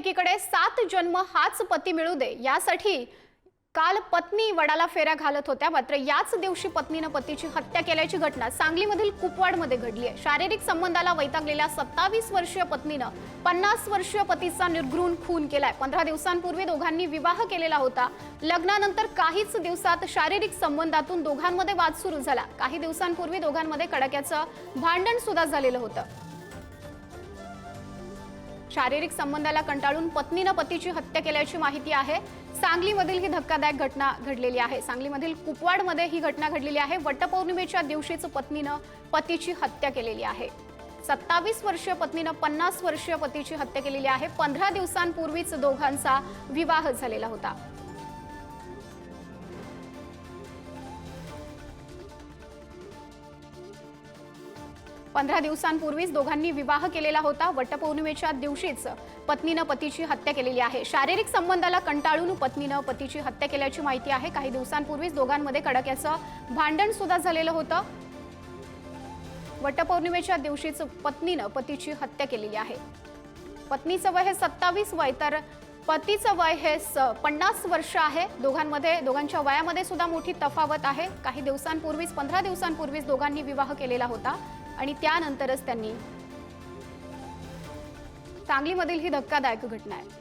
एकीकडे सात जन्म हाच पती मिळू दे यासाठी काल पत्नी वडाला फेऱ्या घालत होत्या. मात्र याच दिवशी पत्नीनं पतीची हत्या केल्याची घटना सांगलीमधील कुपवाडमध्ये घडली आहे. शारीरिक संबंधाला वैतागलेल्या सत्तावीस वर्षीय पत्नीनं पन्नास वर्षीय पतीचा निर्घृण खून केलाय. पंधरा दिवसांपूर्वी दोघांनी विवाह केलेला होता. लग्नानंतर काहीच दिवसात शारीरिक संबंधातून दोघांमध्ये वाद सुरू झाला. काही दिवसांपूर्वी दोघांमध्ये कडाक्याचं भांडण सुद्धा झालेलं होतं. शारीरिक संबंधाला कंटाळून पत्नीनं पतीची हत्या केल्याची माहिती आहे. सांगलीमधील ही धक्कादायक घटना घडलेली आहे. सांगलीमधील कुपवाडमध्ये ही घटना घडलेली आहे. वटपौर्णिमेच्या दिवशीच पत्नीनं पतीची हत्या केलेली आहे. सत्तावीस वर्षीय पत्नीनं पन्नास वर्षीय पतीची हत्या केलेली आहे. पंधरा दिवसांपूर्वीच दोघांचा विवाह झालेला होता. पंधरा दिवसांपूर्वीच दोघांनी विवाह केलेला होता. वटपौर्णिमेच्या दिवशीच पत्नीनं पतीची हत्या केलेली आहे. शारीरिक संबंधाला कंटाळून पत्नीनं पतीची हत्या केल्याची माहिती आहे. काही दिवसांपूर्वीच दोघांमध्ये कडाक्याचं भांडण सुद्धा झालेलं होतं. वटपौर्णिमेच्या दिवशीच पत्नीनं पतीची हत्या केलेली आहे. पत्नीचं वय हे सत्तावीस वय तर पतीचं वय हे स- पन्नास वर्ष आहे. दोघांमध्ये दोघांच्या वयामध्ये सुद्धा मोठी तफावत आहे. काही दिवसांपूर्वीच पंधरा दिवसांपूर्वीच दोघांनी विवाह केलेला होता. आणि त्यानंतरच त्यांनी सांगलीमधील ही धक्कादायक घटना आहे.